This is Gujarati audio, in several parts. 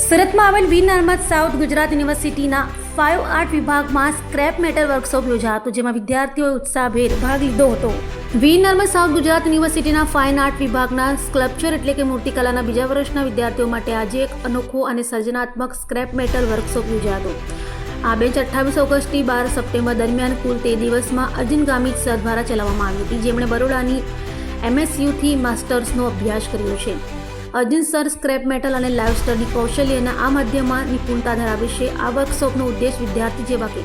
સુરતમાં આવેલ વીર નર્મદ સાઉથ ગુજરાત યુનિવર્સિટીના ફાઇવ આર્ટ વિભાગમાં સ્ક્રેપ મેટલ વર્કશોપ યોજાયો હતો, જેમાં વિદ્યાર્થીઓએ ઉત્સાહભેર ભાગ લીધો હતો. વીર નર્મદ સાઉથ ગુજરાત યુનિવર્સિટીના ફાઇન આર્ટ વિભાગના સ્કલ્પચર એટલે કે મૂર્તિકલાના બીજા વર્ષના વિદ્યાર્થીઓ માટે આજે એક અનોખો અને સર્જનાત્મક સ્ક્રેપ મેટલ વર્કશોપ યોજાયો હતો. આ બેચ અઠ્ઠાવીસ ઓગસ્ટથી બાર સપ્ટેમ્બર દરમિયાન કુલ તે દિવસમાં અર્જુન ગામિત સર દ્વારા ચલાવવામાં આવી હતી, જેમણે બરોડાની એમએસયુથી માસ્ટર્સનો અભ્યાસ કર્યો છે. અર્જુન સર સ્ક્રેપ મેટલ અને લાઈવ સ્ટડી કૌશલ્યના આ માધ્યમમાં નિપુણતા ધરાવે છે. આ વર્કશોપનો ઉદ્દેશ વિદ્યાર્થી જેવા કે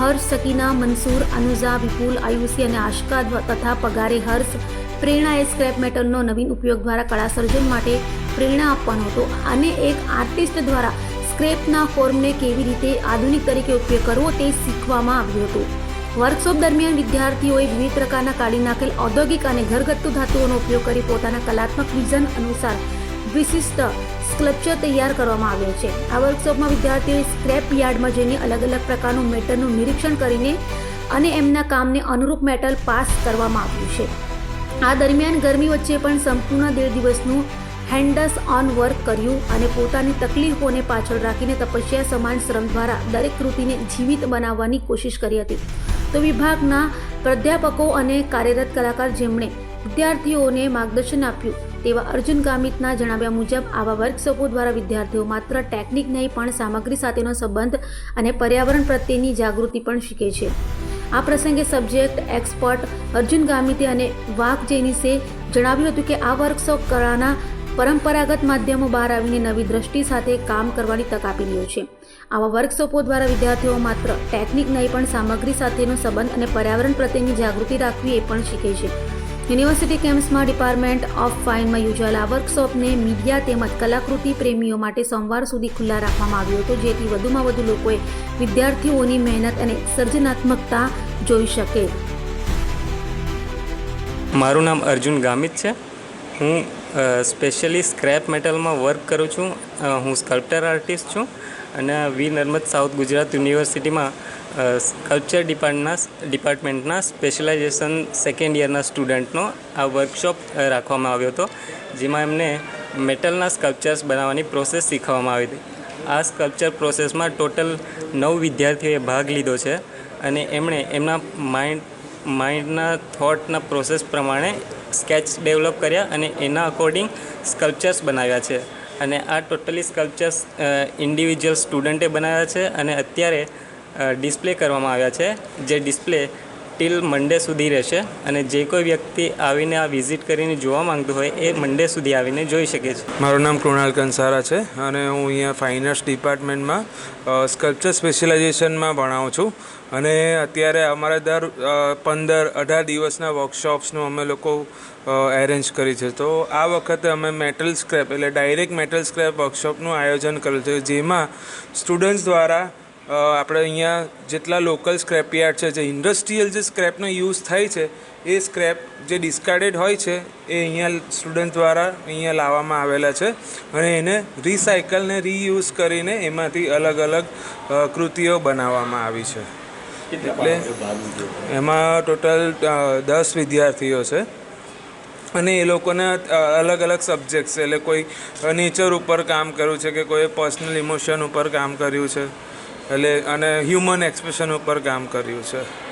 હર્ષ, સકીના, મનસૂર અનુઝા વિપુલ, આયુષી અને આશકા તથા પગારે હર્ષ, પ્રેરણાએ સ્ક્રેપ મેટલનો નવીન ઉપયોગ દ્વારા કળા સર્જન માટે પ્રેરણા આપવાનો હતો. અને એક આર્ટિસ્ટ દ્વારા સ્ક્રેપના ફોર્મને કેવી રીતે આધુનિક તરીકે ઉપયોગ કરવો તે શીખવામાં આવ્યું હતું. વર્કશોપ દરમિયાન વિદ્યાર્થીઓએ વિવિધ પ્રકારના કાઢી નાખેલ ઔદ્યોગિક અને ઘરગથ્થુ ધાતુઓનો ઉપયોગ કરી પોતાના કલાત્મક વિઝન અનુસાર વિશિષ્ટ સ્કલ્પચર તૈયાર કરવામાં આવ્યો છે. આ વર્કશોપમાં વિદ્યાર્થીઓએ સ્ક્રેપ યાર્ડમાં જઈને અલગ અલગ પ્રકારનું મેટલનું નિરીક્ષણ કરીને અને એમના કામને અનુરૂપ મેટલ પાસ કરવામાં આવ્યું છે. આ દરમિયાન ગરમી વચ્ચે પણ સંપૂર્ણ દેઢ દિવસનું હેન્ડસ ઓન વર્ક કર્યું અને પોતાની તકલીફોને પાછળ રાખીને તપસ્યા સમાન શ્રમ દ્વારા દરેક કૃતિને જીવિત બનાવવાની કોશિશ કરી હતી. તો વિભાગના પ્રાધ્યાપકો અને કાર્યરત કલાકાર જેમણે વિદ્યાર્થીઓને માર્ગદર્શન આપ્યું તેવા અર્જુન ગામિતના જણાવ્યા મુજબ, આવા વર્કશોપો દ્વારા વિદ્યાર્થીઓ માત્ર ટેકનિક નહીં, પણ સામગ્રી સાથેનો સંબંધ અને પર્યાવરણ પ્રત્યેની જાગૃતિ પણ શીખે છે. આ પ્રસંગે સબ્જેક્ટ એક્સપર્ટ અર્જુન ગામિતે અને વાઘ જેનિસે જણાવ્યું હતું કે, આ વર્કશોપ કળાના પરંપરાગત માધ્યમો બહાર આવીને નવી દ્રષ્ટિ સાથે કામ કરવાની તક આપી રહ્યો છે. આવા વર્કશોપો દ્વારા વિદ્યાર્થીઓ માત્ર ટેકનિક નહીં, પણ સામગ્રી સાથેનો સંબંધ અને પર્યાવરણ પ્રત્યેની જાગૃતિ રાખવી એ પણ શીખે છે. યુનિવર્સિટી કેમ્પસમાં ડિપાર્ટમેન્ટ ઓફ ફાઇનમાં યોજાયેલા વર્કશોપને મીડિયા તેમજ કલાકૃતિ પ્રેમીઓ માટે સોમવાર સુધી ખુલ્લા રાખવામાં આવ્યો હતો, જેથી વધુમાં વધુ લોકોએ વિદ્યાર્થીઓની મહેનત અને સર્જનાત્મકતા જોઈ શકે. મારું નામ અર્જુન ગામિત છે. હું સ્પેશિયલી સ્ક્રેપ મેટલમાં વર્ક કરું છું. હું સ્કલ્પ્ટર આર્ટિસ્ટ છું. અને વી. નર્મદ સાઉથ ગુજરાત યુનિવર્સિટીમાં સ્કલ્પચર ડિપાર્ટના ડિપાર્ટમેન્ટના સ્પેશિયલાઇઝેશન સેકન્ડ યરના સ્ટુડન્ટનો આ વર્કશોપ રાખવામાં આવ્યો હતો, જેમાં એમને મેટલના સ્કલ્પચર્સ બનાવવાની પ્રોસેસ શીખવવામાં આવી હતી. આ સ્કલ્પચર પ્રોસેસમાં ટોટલ નવ વિદ્યાર્થીઓએ ભાગ લીધો છે અને એમણે એમના માઇન્ડ માઇન્ડના થોટના પ્રોસેસ પ્રમાણે સ્કેચ ડેવલપ કર્યા અને એના અકોર્ડિંગ સ્કલ્પચર્સ બનાવ્યા છે. અને આ ટોટલી સ્કલ્પચર્સ ઇન્ડિવિજ્યુઅલ સ્ટુડન્ટે બનાવ્યા છે અને અત્યારે ડિસ્પ્લે કરવામાં આવ્યા છે. જે ડિસ્પ્લે ટિલ મંડે સુધી રહેશે અને જે કોઈ વ્યક્તિ આવીને આ વિઝિટ કરીને જોવા માંગતું હોય એ મંડે સુધી આવીને જોઈ શકે છે. મારું નામ કૃણાલ કંસારા છે અને હું અહીંયા ફાઇન આર્ટ્સ ડિપાર્ટમેન્ટમાં સ્કલ્પચર સ્પેશિયલાઇઝેશનમાં ભણાવું છું. અને અત્યારે અમારે દર પંદર, અઢાર દિવસના વર્કશોપ્સનું અમે લોકો એરેન્જ કરી છે. તો આ વખતે અમે મેટલ સ્ક્રેપ એટલે ડાયરેક્ટ મેટલ સ્ક્રેપ વર્કશોપનું આયોજન કર્યું છે, જેમાં સ્ટુડન્ટ્સ દ્વારા આપણે અહીંયા જેટલા લોકલ સ્ક્રેપ યાર્ડ છે જે ઇન્ડસ્ટ્રીયલ જે સ્ક્રેપનો યુઝ થાય છે એ સ્ક્રેપ જે ડિસ્કાર્ડેડ હોય છે એ અહીંયા સ્ટુડન્ટ દ્વારા અહીંયા લાવવામાં આવેલા છે અને એને રિસાયકલ ને રીયુઝ કરીને એમાંથી અલગ અલગ કૃતિઓ બનાવવામાં આવી છે. એટલે એમાં ટોટલ દસ વિદ્યાર્થીઓ છે. અને એ લોકોના અલગ અલગ સબ્જેક્ટ્સ છે. એટલે કોઈ નેચર ઉપર કામ કર્યું છે કે કોઈ પર્સનલ ઇમોશન ઉપર કામ કર્યું છે. એટલે અને હ્યુમન એક્સપ્રેશન ઉપર કામ કર્યું છે.